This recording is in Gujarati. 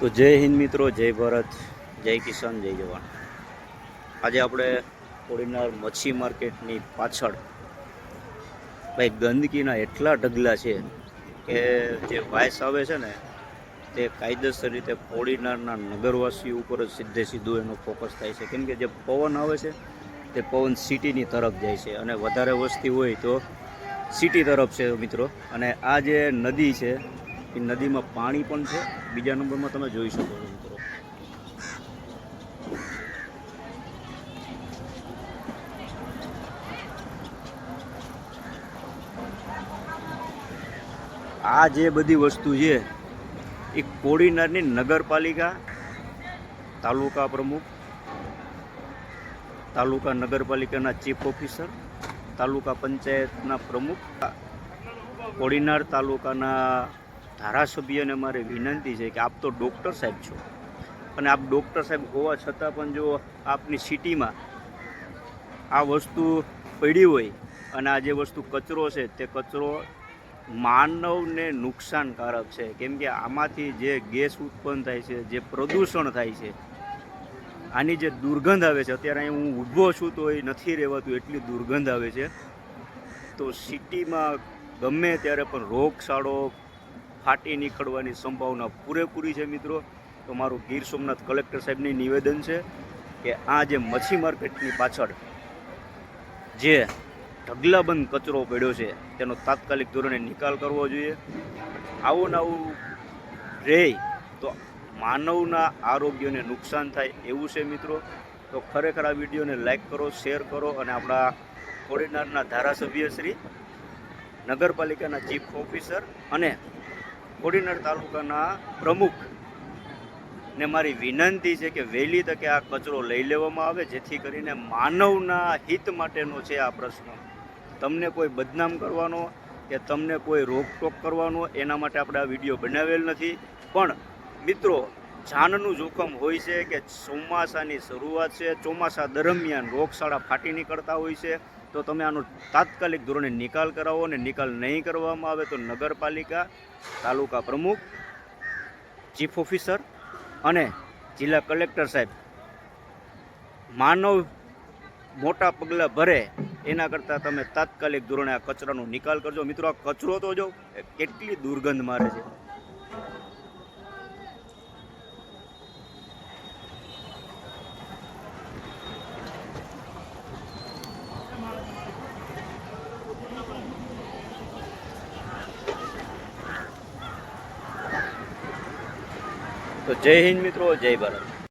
તો જય હિન્દ મિત્રો, જય ભારત, જય કિસાન, જય જવાન. આજે આપણે કોડીનાર મચ્છી માર્કેટની પાછળ ભાઈ ગંદકીના એટલા ઢગલા છે કે જે વાયસ આવે છે ને, તે કાયદેસર રીતે કોડીનારના નગરવાસીઓ ઉપર જ સીધે સીધું એનો ફોકસ થાય છે. કેમ કે જે પવન આવે છે, તે પવન સિટીની તરફ જાય છે. અને વધારે વસ્તી હોય તો સિટી તરફ છે મિત્રો. અને આ જે નદી છે એ નદીમાં પાણી પણ છે. બીજા નંબરમાં તમે જોઈ શકો છો. મિત્રો આ જે બધી વસ્તુ છે, એ કોડીનારની નગરપાલિકા, તાલુકા પ્રમુખ, તાલુકા નગરપાલિકાના ચીફ ઓફિસર, તાલુકા પંચાયતના પ્રમુખ, કોડીનાર તાલુકાના ધારાસભ્યને મારી વિનંતી છે કે આપ તો ડૉક્ટર સાહેબ છો. અને આપ ડૉક્ટર સાહેબ હોવા છતાં પણ જો આપની સિટીમાં આ વસ્તુ પડી હોય અને આ જે વસ્તુ કચરો છે તે કચરો માનવને નુકસાનકારક છે. કેમ કે આમાંથી જે ગેસ ઉત્પન્ન થાય છે, જે પ્રદૂષણ થાય છે, આની જે દુર્ગંધ આવે છે, અત્યારે અહીં હું ઊભો છું તો એ નથી રહેવાતું, એટલી દુર્ગંધ આવે છે. તો સિટીમાં ગમે ત્યારે પણ રોગચાળો ફાટી નીકળવાની સંભાવના પૂરેપૂરી છે મિત્રો. તો મારું ગીર સોમનાથ કલેક્ટર સાહેબની નિવેદન છે કે આ જે મચ્છી માર્કેટની પાછળ જે ઢગલાબંધ કચરો પડ્યો છે, તેનો તાત્કાલિક ધોરણે નિકાલ કરવો જોઈએ. આવું નવું રહે તો માનવના આરોગ્યને નુકસાન થાય એવું છે મિત્રો. તો ખરેખર આ વિડીયોને લાઈક કરો, શેર કરો અને આપણા કોડીનારના ધારાસભ્ય શ્રી નગરપાલિકાના ચીફ ઓફિસર અને કોડીનાર તાલુકાના પ્રમુખ ને મારી વિનંતી છે કે વહેલી તકે આ કચરો લઈ લેવામાં આવે, જેથી કરીને માનવના હિત માટેનો છે આ પ્રશ્ન. તમને કોઈ બદનામ કરવાનો કે તમને કોઈ રોકટોક કરવાનો, એના માટે આપણે આ વીડિયો બનાવેલ નથી. પણ મિત્રો, જાનનું જોખમ હોય છે કે ચોમાસાની શરૂઆત છે, ચોમાસા દરમિયાન રોગશાળા ફાટી નીકળતા હોય છે. તો તમે આનો તાત્કાલિક ધોરણે નિકાલ કરાવો અને નિકાલ નહીં કરવામાં આવે તો નગરપાલિકા, તાલુકા પ્રમુખ, ચીફ ઓફિસર અને જિલ્લા કલેક્ટર સાહેબ માનવ મોટા પગલાં ભરે એના કરતાં તમે તાત્કાલિક ધોરણે આ કચરાનો નિકાલ કરજો. મિત્રો, આ કચરો તો જો કેટલી દુર્ગંધ મારે છે. તો જય હિન્દ મિત્રો જય ભારત.